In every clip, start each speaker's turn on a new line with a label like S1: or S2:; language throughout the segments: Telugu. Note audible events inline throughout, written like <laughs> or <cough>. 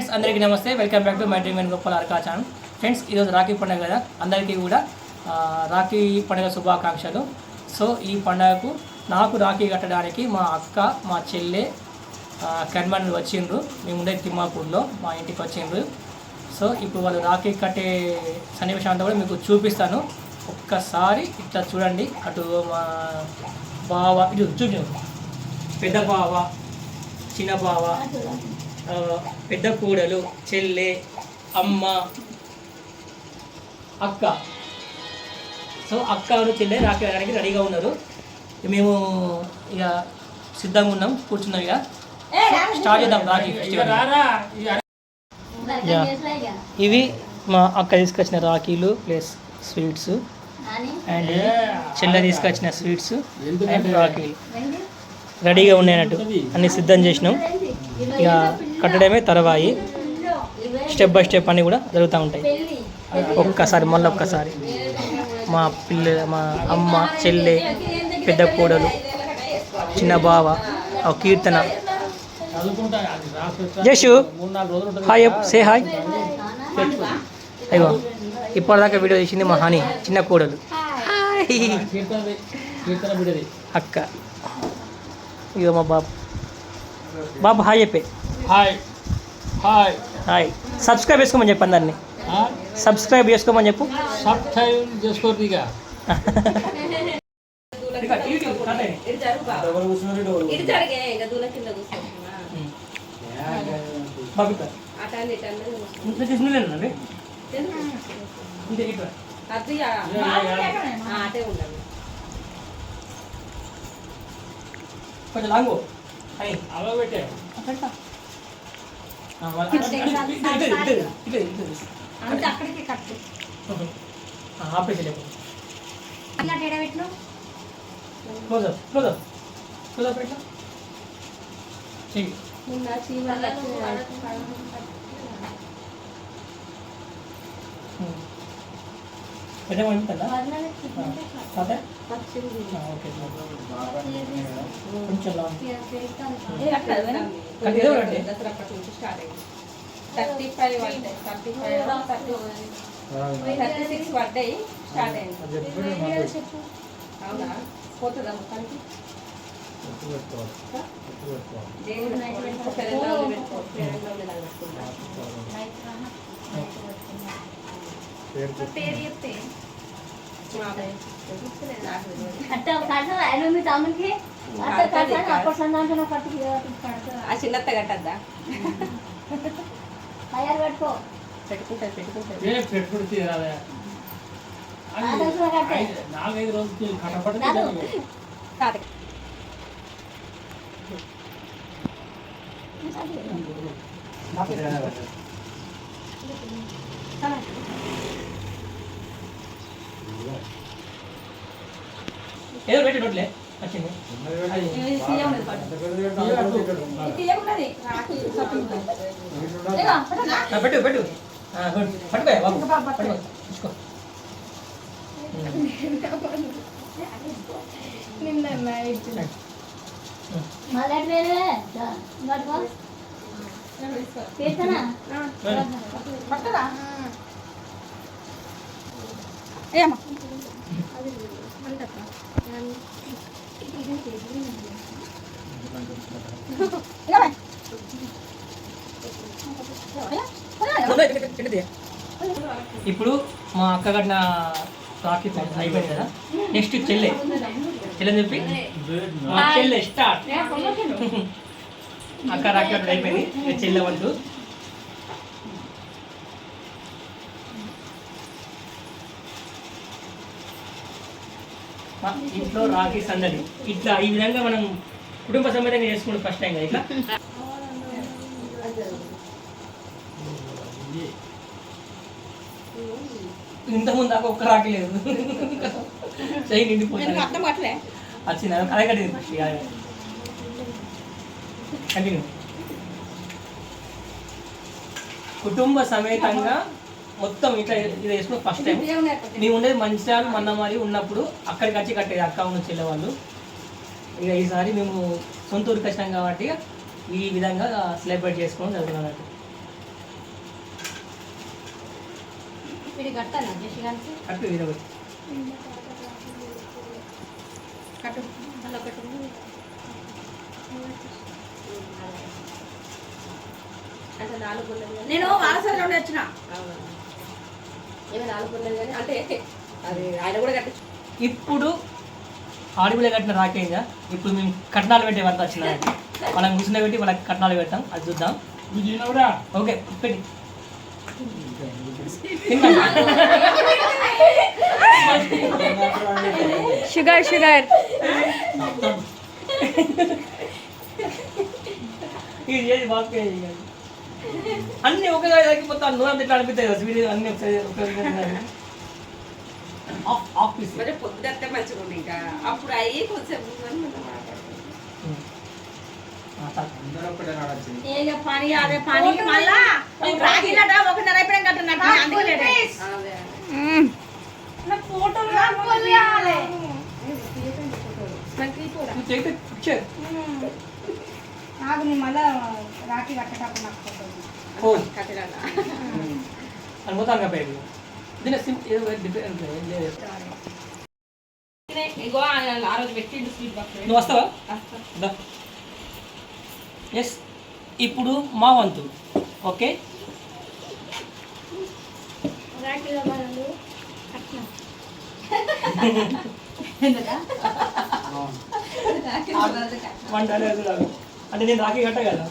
S1: ఫ్రెండ్స్ అందరికీ నమస్తే. Welcome back to my dream and గొప్పల అర్కా ఛానల్. ఫ్రెండ్స్ ఈరోజు రాఖీ పండుగ కదా అందరికీ కూడా రాఖీ పండుగ శుభాకాంక్షలు. సో ఈ పండుగకు నాకు రాఖీ కట్టడానికి మా అక్క మా చెల్లె కన్మన్ వచ్చిండ్రు. మేము ఉండే తిమ్మాపూర్లో మా ఇంటికి వచ్చిండ్రు. సో ఇప్పుడు వాళ్ళు రాఖీ కట్టే సన్నివేశం అంతా కూడా మీకు చూపిస్తాను. ఒక్కసారి ఇట్లా చూడండి. అటు మా బావ ఇటు చూపించు పెద్ద బావ చిన్న బావ. పెద్ద కూడలు చెల్లె అమ్మ అక్క. సో అక్క చెల్లె రాఖీ వేయడానికి రెడీగా ఉన్నారు. మేము ఇక సిద్ధంగా ఉన్నాం కూర్చున్నాం ఇక. స్టార్ట్ చేద్దాం రాఖీ ఫెస్టివల్ యా. ఇవి మా అక్క తీసుకొచ్చిన రాఖీలు ప్లస్ స్వీట్స్. అండ్ చెల్లె తీసుకొచ్చిన స్వీట్స్ అండ్ రాఖీలు. రెడీగా ఉన్నాయన్నట్టు. అన్ని సిద్ధం చేసినాం. ఇక కట్టడమే తర్వాయి. స్టెప్ బై స్టెప్ అన్నీ కూడా జరుగుతూ ఉంటాయి. ఒక్కసారి మళ్ళీ ఒక్కసారి. మా పిల్ల మా అమ్మ చెల్లె పెద్ద కోడలు చిన్న బావ ఆ కీర్తన. జషు హాయ్ సే హాయ్ అయ్యో ఇప్పటిదాకా వీడియో తీసింది మా హనీ చిన్న కోడలు. అక్క. ఇగో మా బాబు. బాబు హాయ్ చెప్పే
S2: హాయ్ హాయ్
S1: హాయ్ సబ్స్క్రైబ్ చేసుకోమని చెప్పు అందరినీ సబ్స్క్రైబ్ చేసుకోమని చెప్పు
S2: సబ్ టైం చేసుకోరు ఇక
S3: ఇటు జరిగే ఇక దూల కింద కూర్చోకుండా అటు అన్ని ఇటు అన్ని కూర్చో. అది ఆ, ఆ, అటే ఉండాలి
S1: కొంచెం లాంగు అని
S2: అలా పెట్టే
S3: అంతే అక్కడికి కట్టు
S1: ఆపేసి క్లోజర్ క్లోజర్ క్లోజర్ పెట్టా చెయ్యి
S3: నిన్న చీమలు
S1: పెద్ద
S3: దసరా స్టార్ట్ థర్టీ ఫైవ్ పడ్డాయి thirty five thirty thirty six పడ్డాయి స్టార్ట్ అయింది అవునా పోతుందా మొత్తానికి ఒక చిన్నత్త కట్టద్దా? <laughs> పెట్టుకుంటా పెట్టుకుంటా
S2: తీరాలే. నాలుగైదు రోజులు కట్టపడి
S3: తాత
S1: ఏదో పెట్టి నోట్లే. వచ్చింది పెట్టు పెట్టు. పట్టుకో బాబు. పట్టుకో. తీసుకో ఇప్పుడు మా అక్క రాఖీ ఫెస్ట్ అయిపోయింది కదా. నెక్స్ట్ చెల్లె. చెల్లెని చెప్పి? చెల్లె స్టార్ట్ అక్క కట్టడం అయిపోయింది. చెల్లె వంటూ ఇంట్లో రాఖీ సందడి. ఇట్లా ఈ విధంగా మనం కుటుంబ సమేతంగా చేసుకుంటాం ఫస్ట్ టైం కదా ఇట్లా? ఇంతకుముందు దాకా ఒక్క రాఖీ లేదు. చెయ్యి నిండిపోయింది
S3: అర్థం కావట్లే?
S1: వచ్చింది అదే అదే కట్టింది ఫస్ట్ కంటిన్యూ కుటుంబ సమేతంగా మొత్తం ఇట్లా ఇది వేసిన ఫస్ట్ టైం మేము ఉండేది మంచిర్యాల మరి ఉన్నప్పుడు అక్కడికి వచ్చి కట్టేది అక్క ఉన్న చెల్లెవాళ్ళు ఇక ఈసారి మేము సొంత ఊరికి వచ్చినాం కాబట్టి ఈ విధంగా సెలబ్రేట్ చేసుకోవడం జరుగుతుంది అన్నట్టు.
S4: నేను వారసత్వం వచ్చిన.
S3: అవునా ఏమో నాలుగు ఉన్నది కానీ అంటే అది ఆయన కూడా కట్టించు
S1: ఇప్పుడు ఆడిబిడ కట్టిన రాకేంగా ఇప్పుడు మేము కట్నాలు పెట్టే వరకు వచ్చిన మనం కూర్చుని పెట్టి వాళ్ళకి కట్నాలు పెట్టాం అది చూద్దాం. ఓకే పెట్టి.
S5: Sugar sugar.
S1: ఇది చేసి బాగా అన్ని ఒకేసారి తగ్గిపోతాను అంత ఇట్లా అనిపిస్తాయి కదా స్వీట్ అన్ని ఒకసారి ఒక ఆఫ్
S3: మరి పొద్దుటే మంచిగా ఉంది ఇంకా. అప్పుడు అయ్యి కొంచెం
S4: పని అదే పని రాగిలట కట్టున్నట్టు ఫోటోలు
S3: నాకు
S4: మళ్ళా రాఖీ కట్టేటప్పుడు నాకు
S1: దీని డిఫరెంట్
S3: ఇగో ఆయన ఆ రోజు పెట్టిండు స్వీట్ బాక్స్.
S1: నువ్వు వస్తావా? ఎస్ ఇప్పుడు మా వంతు. ఓకే? వన్ డాలర్ అంటే నేను రాఖీ కట్ట కదా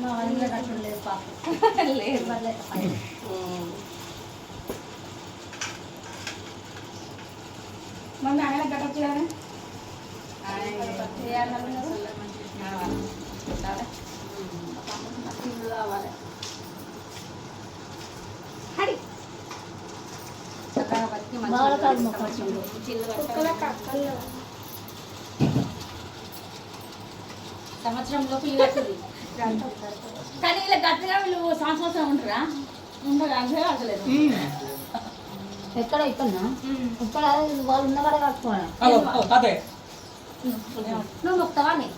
S4: మా వాళ్ళ కట్టలేదు పాపం.
S3: లేదు.
S4: పర్లేదు. మమ్మీ ఆయన కట్టచ్చు కానీ హడి సంవత్సరం లోపు ఇల్లు వస్తుంది కానీ ఇలా గట్టిగా వీళ్ళు సంవత్సరం ఉంటారా ఉండరు అసలే అసలేదు
S5: ఎక్కడ ఇక్కడ ఇక్కడ వాళ్ళు ఉన్నవాడే కట్టుకోవాలి
S1: తాతయ్య
S5: నువ్వు మొక్తావా అని?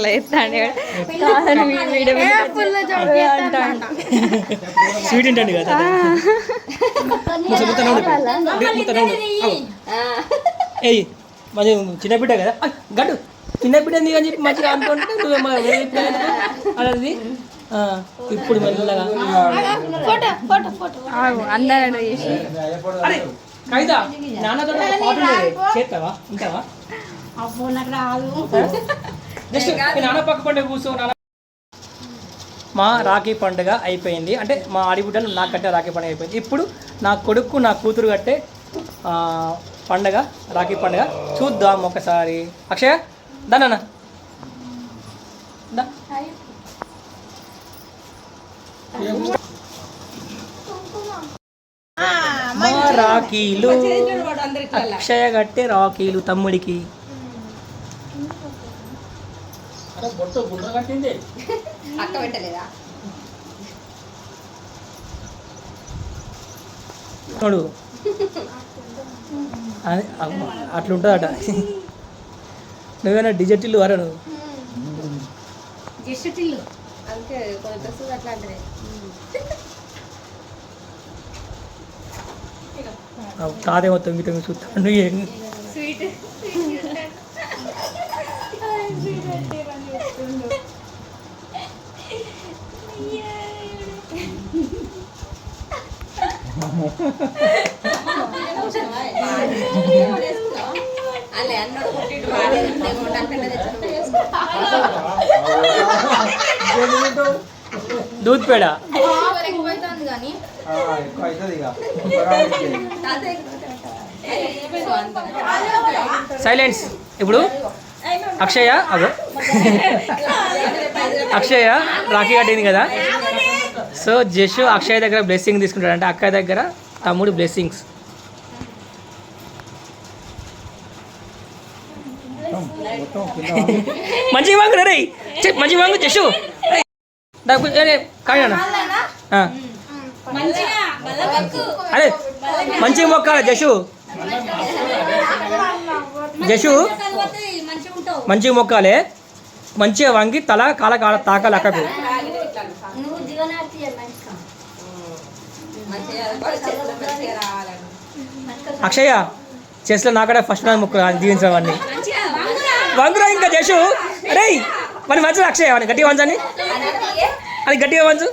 S5: ఇట్లా ఎత్తాండి కాదని వీడియో
S1: స్వీట్ ఏంటండి కదా ఏయ్ మరి చిన్న బిడ్డ కదా. గడ్డు. చిన్న బిడ్డ ఉంది అని చెప్పి మంచిగా అనుకుంటే నువ్వు మా వేరే బిడ్డ ఎందుకు? అలాది ఇప్పుడు మెల్లగా
S5: అందరూ
S1: అరే కవిత నాన్నతో ఒక పాట ఉండేది చేస్తావా? ఉంటావా
S4: అబ్బో నాకు రాదు.
S1: జస్ట్ మీ నాన్న పక్క పండుగ కూర్చో నాన్న. మా రాఖీ పండుగ అయిపోయింది. అంటే మా ఆడిబిడ్డలు నాకు కట్టే రాఖీ పండుగ అయిపోయింది. ఇప్పుడు నా కొడుకు నా కూతురు కట్టే ఆ, పండగ రాఖీ పండుగ. చూద్దాం ఒకసారి. అక్షయ దా నాన్న. దా. మా రాఖీలు. అక్షయ కట్టే రాఖీలు తమ్ముడికి.
S2: అరే బొట్టు గుండ్ర కట్టింది. <laughs>
S3: అక్క పెట్టలేదా?
S1: చూడు. అట్లుంటుందట. నువ్వేనా డిజిటల్ వర నువ్వు
S4: జస్ట్ టిల్లు.
S3: అందుకే కొంత అట్లాంటిది
S1: తాదే మొత్తం తొమ్మిది చూస్తాను నువ్వు ఏం-
S3: స్వీట్ అల్లే అన్నోడు
S1: దూద్ పేడ సైలెన్స్. ఇప్పుడు అక్షయ అదో అక్షయ రాఖీ కట్టింది కదా. సో జషు అక్షయ్ దగ్గర బ్లెస్సింగ్ తీసుకుంటాడు అంటే అక్కయ్య దగ్గర తమ్ముడు బ్లెస్సింగ్స్ మంచి వాంగు రే మంచి వాంగు జషు. కానీ అరే మంచి మొక్క జషు. జషు మంచి మొక్కాలే మంచిగా వంగి తల కాల కాల తాకాలి అక్కకు
S5: నువ్వు జీవనార్థి మంచిగా
S3: మంచిగా చేతులు మంచిగా రావాలని
S1: అక్షయ చెస్లో నాకడే ఫస్ట్ నా ముక్కు దీవించడం అన్ని. వంగురా ఇంకా జషు. అరే మరి మంచిది అక్షయ అని గట్టిగా అని అది గట్టిగా వంచు.